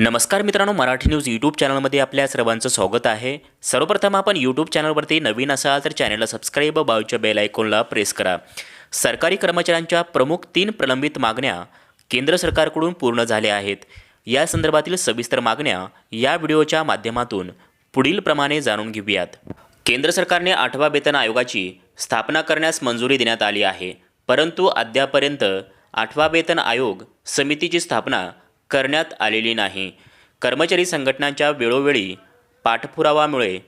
नमस्कार मित्रांनो Marathi news YouTube चॅनलमध्ये आपल्या सर्वांचं स्वागत आहे. सर्वप्रथम आपण यूट्यूब चॅनलवरती नवीन असाल तर चॅनलला सबस्क्राईब बाजूच्या बेल आयकॉनला प्रेस करा. सरकारी कर्मचाऱ्यांच्या प्रमुख तीन प्रलंबित मागण्या केंद्र सरकारकडून पूर्ण झाल्या आहेत. या संदर्भातील सविस्तर मागण्या या व्हिडिओच्या माध्यमातून पुढील प्रमाणे जाणून घेऊयात. केंद्र सरकारने आठवा वेतन आयोगाची स्थापना करण्यास मंजुरी देण्यात आली आहे. परंतु अद्यापर्यंत आठवा वेतन आयोग समितीची स्थापना करण्यात आलेली नाही. कर्मचारी संघटनांच्या वेळोवेळी पाठपुरावामुळे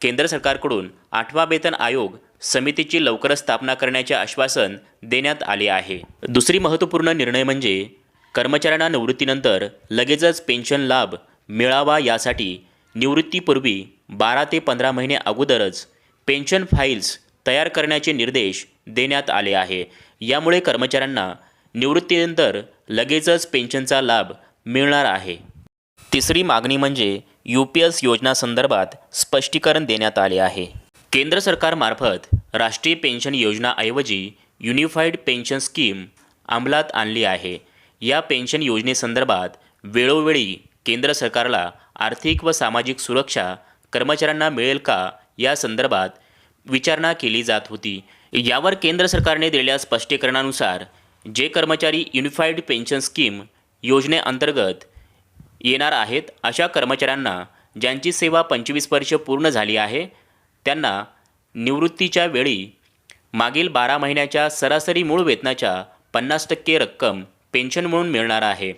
केंद्र सरकारकडून आठवा वेतन आयोग समितीची लवकरच स्थापना करण्याचे आश्वासन देण्यात आले आहे. दुसरी महत्त्वपूर्ण निर्णय म्हणजे कर्मचाऱ्यांना निवृत्तीनंतर लगेचच पेन्शन लाभ मिळावा यासाठी निवृत्तीपूर्वी बारा ते पंधरा महिने अगोदरच पेन्शन फाईल्स तयार करण्याचे निर्देश देण्यात आले आहे. यामुळे कर्मचाऱ्यांना निवृत्तीनंतर लगेचच पेन्शनचा लाभ मिळणार आहे. तिसरी मागणी म्हणजे यू पी एस योजनासंदर्भात स्पष्टीकरण देण्यात आले आहे. केंद्र सरकारमार्फत राष्ट्रीय पेन्शन योजनाऐवजी युनिफाईड पेन्शन स्कीम अंमलात आणली आहे. या पेन्शन योजनेसंदर्भात वेळोवेळी केंद्र सरकारला आर्थिक व सामाजिक सुरक्षा कर्मचाऱ्यांना मिळेल का या संदर्भात विचारणा केली जात होती. यावर केंद्र सरकारने दिलेल्या स्पष्टीकरणानुसार जे कर्मचारी युनिफाईड पेन्शन स्कीम योजनेअंतर्गत येणार आहेत. अशा कर्मचाऱ्यांना ज्यांची सेवा पंचवीस वर्ष पूर्ण झाली आहे त्यांना निवृत्तीच्या वेळी मागील बारा महिन्याच्या सरासरी मूळ वेतनाच्या पन्नास टक्के रक्कम पेन्शन म्हणून मिळणार आहे.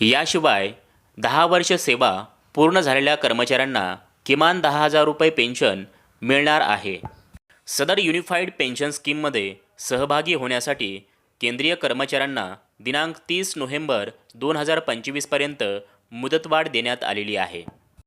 याशिवाय दहा वर्ष सेवा पूर्ण झालेल्या कर्मचाऱ्यांना किमान दहा हजार रुपये पेन्शन मिळणार आहे. सदर युनिफाईड पेन्शन स्कीममध्ये सहभागी होण्यासाठी केंद्रीय कर्मचाऱ्यांना दिनांक तीस नोव्हेंबर दोन हजार पंचवीसपर्यंत मुदतवाढ देण्यात आलेली आहे.